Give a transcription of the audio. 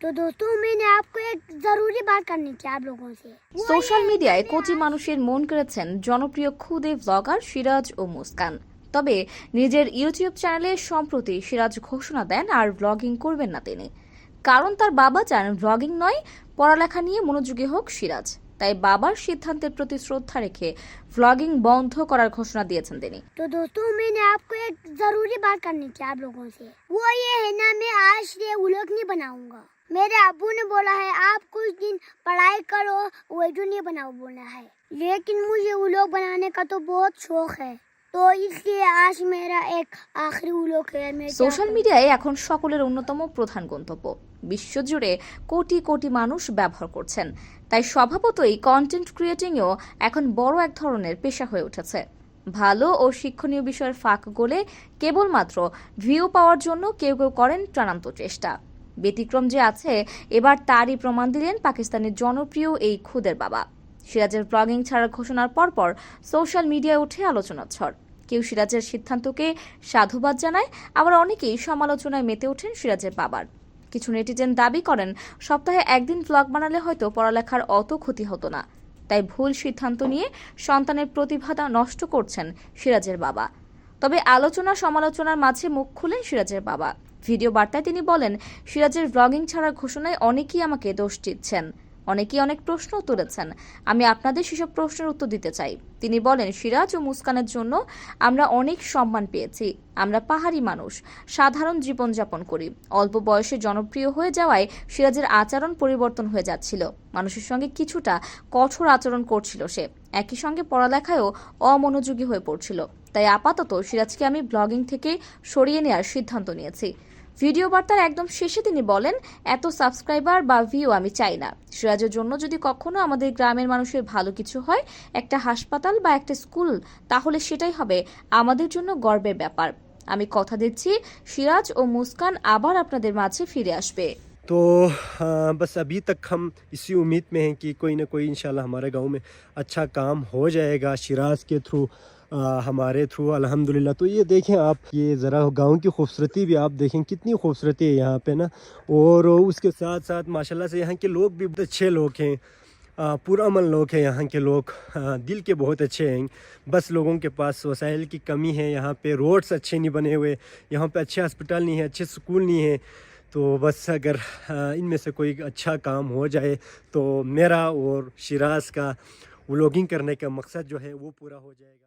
तो दोस्तों मैंने आपको एक जरूरी बात करनी थी आप लोगों से সোশ্যাল মিডিয়ায় কোটি মানুষের মন কেড়েছেন জনপ্রিয় খুদে ব্লগার সিরাজ ও মুস্কান তবে নিজের ইউটিউব চ্যানেলে সম্প্রতি সিরাজ ঘোষণা দেন আর ব্লগিং করবেন না তিনি কারণ তার বাবা চান ব্লগিং নয় পড়ালেখা নিয়ে মনোযোগী হোক সিরাজ তাই বাবার সিদ্ধান্তের প্রতি শ্রদ্ধা রেখে ব্লগিং বন্ধ করার ঘোষণা দিয়েছেন তিনি तो दोस्तों मैंने आपको एक जरूरी बात करनी थी आप लोगों से वो ये है ना मैं आज से उलग नहीं बनाऊंगा मेरे अबू ने बोला है आप कुछ दिन पढ़ाई करो वीडियो नहीं बनाओ बोला है लेकिन मुझे उलोग बनाने का तो बहुत शौक है तो इसलिए आज मेरा एक आखिरी उलोग है मैं क्या সোশ্যাল करूं? মিডিয়ায় এখন সকলের অন্যতম প্রধান গন্তব্য বিশ্বজুড়ে কোটি কোটি মানুষ ব্যবহার করছেন তাই স্বভাবতই কন্টেন্ট ক্রিয়েটিংও এখন বড় এক ধরনের পেশা হয়ে উঠেছে ভালো ও শিক্ষণীয় বিষয়ের ফাঁক গোলে কেবলমাত্র ভিউ পাওয়ার জন্য কেউ কেউ করেন প্রাণান্ত চেষ্টা ব্যতিক্রম যে আছে, এবার তারই প্রমাণ দিলেন পাকিস্তানের জনপ্রিয় এই খুদের বাবা। সিরাজের ব্লগিং ছাড়ার ঘোষণার পরপর সোশ্যাল মিডিয়ায় উঠে আলোচনার ঝড় কেউ সিরাজের সিদ্ধান্তকে সাধুবাদ জানায়, আবার অনেকেই সমালোচনায় মেতে ওঠেন সিরাজের বাবার। কিছু নেটিজেন দাবি করেন, সপ্তাহে একদিন ব্লগ বানালে হয়তো পড়ালেখার অত ক্ষতি হতো না। তাই ভুল সিদ্ধান্ত নিয়ে সন্তানের প্রতিভাটা নষ্ট করছেন সিরাজের বাবা। তবে আলোচনা সমালোচনার মাঝে মুখ খুলেন সিরাজের বাবা। ভিডিও বার্তায় তিনি বলেন, সিরাজের ব্লগিং ছাড়ার ঘোষণায় অনেকেই আমাকে দোষ দিচ্ছেন, অনেকেই অনেক প্রশ্ন তুলেছেন। আমি আপনাদের সেসব প্রশ্নের উত্তর দিতে চাই। তিনি বলেন, সিরাজ ও মুস্কানের জন্য আমরা অনেক সম্মান পেয়েছি। আমরা পাহাড়ি মানুষ, সাধারণ জীবনযাপন করি। অল্প বয়সে জনপ্রিয় হয়ে যাওয়ায় সিরাজের আচরণ পরিবর্তন হয়ে যাচ্ছিল। মানুষের সঙ্গে কিছুটা কঠোর আচরণ করছিল সে। একই সঙ্গে পড়ালেখায়ও অমনোযোগী হয়ে পড়ছিল। তাই আপাতত সিরাজকে আমি ব্লগিং থেকে সরিয়ে নেওয়ার সিদ্ধান্ত নিয়েছি। ভিডিও বার্তার একদম শেষে তিনি বলেন এত সাবস্ক্রাইবার বা ভিউ আমি চাই না সিরাজের জন্য যদি কখনো আমাদের গ্রামের মানুষের ভালো কিছু হয় একটা হাসপাতাল বা একটা স্কুল তাহলে সেটাই হবে আমাদের জন্য গর্বের ব্যাপার আমি কথা দিচ্ছি সিরাজ ও মুস্কান আবার আপনাদের মাঝে ফিরে আসবে तो हाँ, बस अभी तक हम इसी उम्मीद में हैं कि कोई ना कोई इंशाल्लाह हमारे गांव में अच्छा काम हो जाएगा शिराज के थ्रू हमारे थ्रू अल्हम्दुलिल्लाह। तो ये देखें आप ये ज़रा गाँव की खूबसूरती भी आप देखें कितनी खूबसूरती है यहाँ पे ना। और उसके साथ साथ माशाल्लाह से यहाँ के लोग भी बहुत अच्छे लोग हैं। पुरान लोग हैं यहाँ के लोग। आ, दिल के बहुत अच्छे हैं। बस लोगों के पास वसाइल की कमी है यहाँ पे। रोड्स अच्छे नहीं बने हुए। यहाँ पे अच्छे हॉस्पिटल नहीं है अच्छे स्कूल नहीं है। तो बस अगर इनमें से कोई अच्छा काम हो जाए तो मेरा और शिराज का व्लॉगिंग करने का मकसद जो है वो पूरा हो जाएगा।